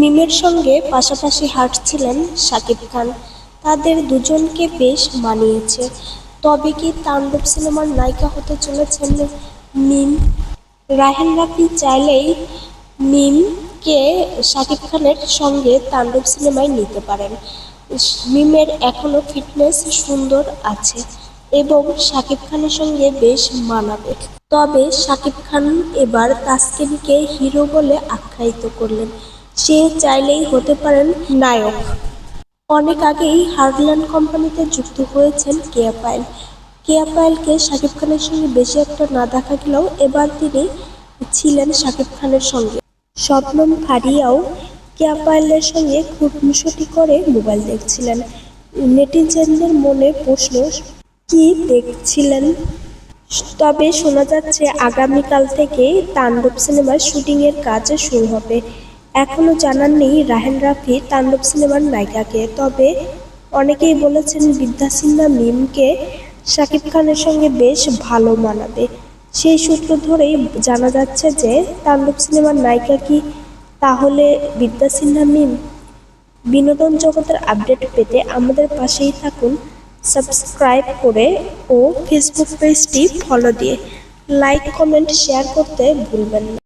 মিমের সঙ্গে পাশাপাশি হাঁটছিলেন শাকিব খান। তাদের দুজনকে বেশ মানিয়েছে। তবে কি তাণ্ডব সিনেমার নায়িকা হতে চলেছেন মিম? রাহেন রাফি চাইলেই মিমকে শাকিব খানের সঙ্গে তাণ্ডব সিনেমায় নিতে পারেন। মিমের এখনও ফিটনেস সুন্দর আছে এবং শাকিব খানের সঙ্গে বেশ মানাবে। তবে শাকিব খান এবার তাসকিনকে হিরো বলে আখ্যায়িত করলেন। সে চাইলেই হতে পারেন নায়ক। অনেক আগেই হার্ডল্যান্ড কোম্পানিতে যুক্ত হয়েছেন কেয়া পায়েল। কেয়া পায়েলকে শাকিব খানের সঙ্গে বেশি একটা না দেখা গেলেও এবার তিনি ছিলেন শাকিব খানের সঙ্গে। শবনম ফারিয়াও কেয়া পায়েলের সঙ্গে খুঁটমুসটি করে মোবাইল দেখছিলেন। নেটিজেনদের মনে প্রশ্ন, কি দেখছিলেন? তবে শোনা যাচ্ছে, আগামীকাল থেকে তাণ্ডব সিনেমার শুটিংয়ের কাজ শুরু হবে। এখনও জানাননি রাহেন রাফি তাণ্ডব সিনেমার নায়িকাকে। তবে অনেকেই বলেছেন, বিদ্যা সিনহা মিমকে শাকিব খানের সঙ্গে বেশ ভালো মানাবে। সেই সূত্র ধরেই জানা যাচ্ছে যে, তাণ্ডব সিনেমার নায়িকা কি তাহলে বিদ্যা সিনহা মিম, বিনোদন জগতের আপডেট পেতে আমাদের পাশেই থাকুন। সাবস্ক্রাইব করে ও ফেসবুক পেজটি ফলো দিয়ে লাইক, কমেন্ট, শেয়ার করতে ভুলবেন না।